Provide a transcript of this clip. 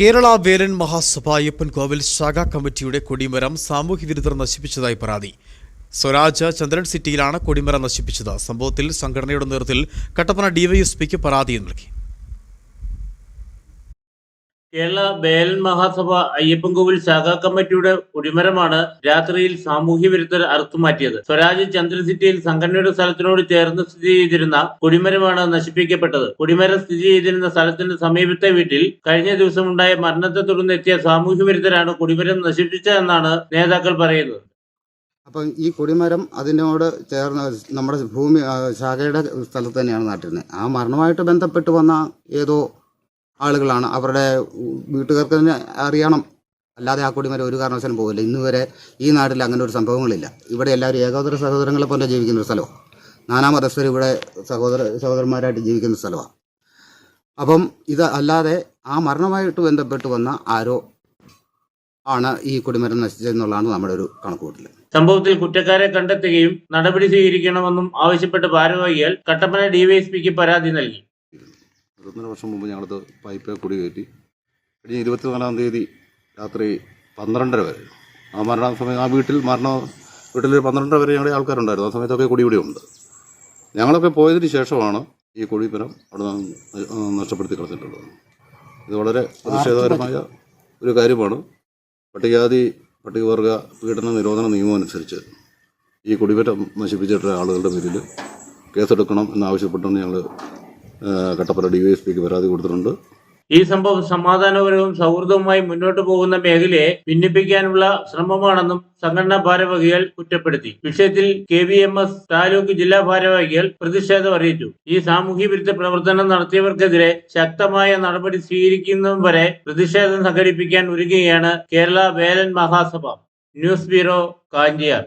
കേരള വേലൻ മഹാസഭ അയ്യപ്പൻ കോവിൽ ശാഖാ കമ്മിറ്റിയുടെ കൊടിമരം സാമൂഹ്യ വിരുദ്ധർ നശിപ്പിച്ചതായി പരാതി. സ്വരാജ് ചന്ദ്രൻ സിറ്റിയിലാണ് കൊടിമരം നശിപ്പിച്ചത്. സംഭവത്തിൽ സംഘടനയുടെ നേതൃത്വത്തിൽ കട്ടപ്പന ഡിവൈഎസ്പിക്ക് പരാതി നൽകി. കേരള വേലൻ മഹാസഭ അയ്യപ്പൻകോവിൽ ശാഖാ കമ്മിറ്റിയുടെ കുടിമരമാണ് രാത്രിയിൽ സാമൂഹ്യ വിരുദ്ധർ അറുത്തുമാറ്റിയത് സ്വരാജ് ചന്ദ്രൻ സിറ്റിയിൽ സംഘടനയുടെ സ്ഥലത്തിനോട് ചേർന്ന് സ്ഥിതി ചെയ്തിരുന്ന കുടിമരമാണ് നശിപ്പിക്കപ്പെട്ടത്. കുടിമരം സ്ഥിതി ചെയ്തിരുന്ന സ്ഥലത്തിന്റെ സമീപത്തെ വീട്ടിൽ കഴിഞ്ഞ ദിവസമുണ്ടായ മരണത്തെ തുടർന്ന് എത്തിയ സാമൂഹ്യ വിരുദ്ധരാണ് കുടിമരം നശിപ്പിച്ചതെന്നാണ് നേതാക്കൾ പറയുന്നത്. അപ്പം ഈ കൊടിമരം അതിനോട് ചേർന്ന് നമ്മുടെ ഭൂമി ശാഖയുടെ സ്ഥലത്ത് തന്നെയാണ് നാട്ടിരുന്നത്. ആ മരണമായിട്ട് ബന്ധപ്പെട്ട് വന്ന ഏതോ ആളുകളാണ്. അവരുടെ വീട്ടുകാർക്ക് തന്നെ അറിയണം. അല്ലാതെ ആ കൊടിമരം ഒരു കാരണവശാലും പോകില്ല ഇന്ന് വരെ ഈ നാട്ടിൽ അങ്ങനെ ഒരു സംഭവങ്ങളില്ല. ഇവിടെ എല്ലാവരും ഏകോദര സഹോദരങ്ങളെ പോലെ ജീവിക്കുന്ന ഒരു സ്ഥലമാണ് നാനാമതസ്ഥർ ഇവിടെ സഹോദര സഹോദരന്മാരായിട്ട് ജീവിക്കുന്ന സ്ഥലമാണ് അപ്പം ഇത് അല്ലാതെ ആ മരണമായിട്ട് ബന്ധപ്പെട്ട് വന്ന ആരോ ആണ് ഈ കൊടിമരം നശിച്ചതെന്നുള്ളതാണ് നമ്മുടെ ഒരു കണക്കുകൂട്ടൽ സംഭവത്തിൽ കുറ്റക്കാരെ കണ്ടെത്തുകയും നടപടി സ്വീകരിക്കണമെന്നും ആവശ്യപ്പെട്ട് ഭാരവാഹികൾ കട്ടപ്പന ഡിവൈഎസ്പിക്ക് പരാതി നൽകി. ഇരുപത്തിനാല് വർഷം മുമ്പ് ഞങ്ങളത് പൈപ്പ് കുടി കയറ്റി. കഴിഞ്ഞ ഇരുപത്തിനാലാം തീയതി രാത്രി പന്ത്രണ്ടര വരെ. ആ മരണ സമയം ആ വീട്ടിൽ മരണ വീട്ടിൽ പന്ത്രണ്ടര വരെ ഞങ്ങളുടെ ആൾക്കാരുണ്ടായിരുന്നു. ആ സമയത്തൊക്കെ കുടി ഇവിടെ ഉണ്ട്. ഞങ്ങളൊക്കെ പോയതിന് ശേഷമാണ് ഈ കുഴിപ്പുരം അവിടെ നഷ്ടപ്പെടുത്തി കളഞ്ഞിട്ടുള്ളത്. ഇത് വളരെ പ്രതിഷേധകരമായ ഒരു കാര്യമാണ്. പട്ടികജാതി പട്ടികവർഗ പീഡന നിരോധന നിയമം അനുസരിച്ച് ഈ കുടിപ്പറ്റം നശിപ്പിച്ചിട്ടുള്ള ആളുകളുടെ പേരിൽ കേസെടുക്കണം എന്നാവശ്യപ്പെട്ടാണ് ഞങ്ങൾ കട്ടപ്പന ഡി വൈ എസ് പിക്ക് പരാതി കൊടുത്തിട്ടുണ്ട്. ഈ സംഭവം സമാധാനപരവും സൗഹൃദവുമായി മുന്നോട്ട് പോകുന്ന മേഖലയെ ഭിന്നിപ്പിക്കാനുള്ള ശ്രമമാണെന്നും സംഘടനാ ഭാരവാഹികൾ കുറ്റപ്പെടുത്തി. വിഷയത്തിൽ K V M S taluk ജില്ലാ ഭാരവാഹികൾ പ്രതിഷേധം അറിയിച്ചു. ഈ സാമൂഹ്യ വിരുദ്ധ പ്രവർത്തനം നടത്തിയവർക്കെതിരെ ശക്തമായ നടപടി സ്വീകരിക്കുന്നതും വരെ പ്രതിഷേധം സംഘടിപ്പിക്കാൻ ഒരുങ്ങുകയാണ് Kerala Velan Mahasabha. News bureau Kanchiyar.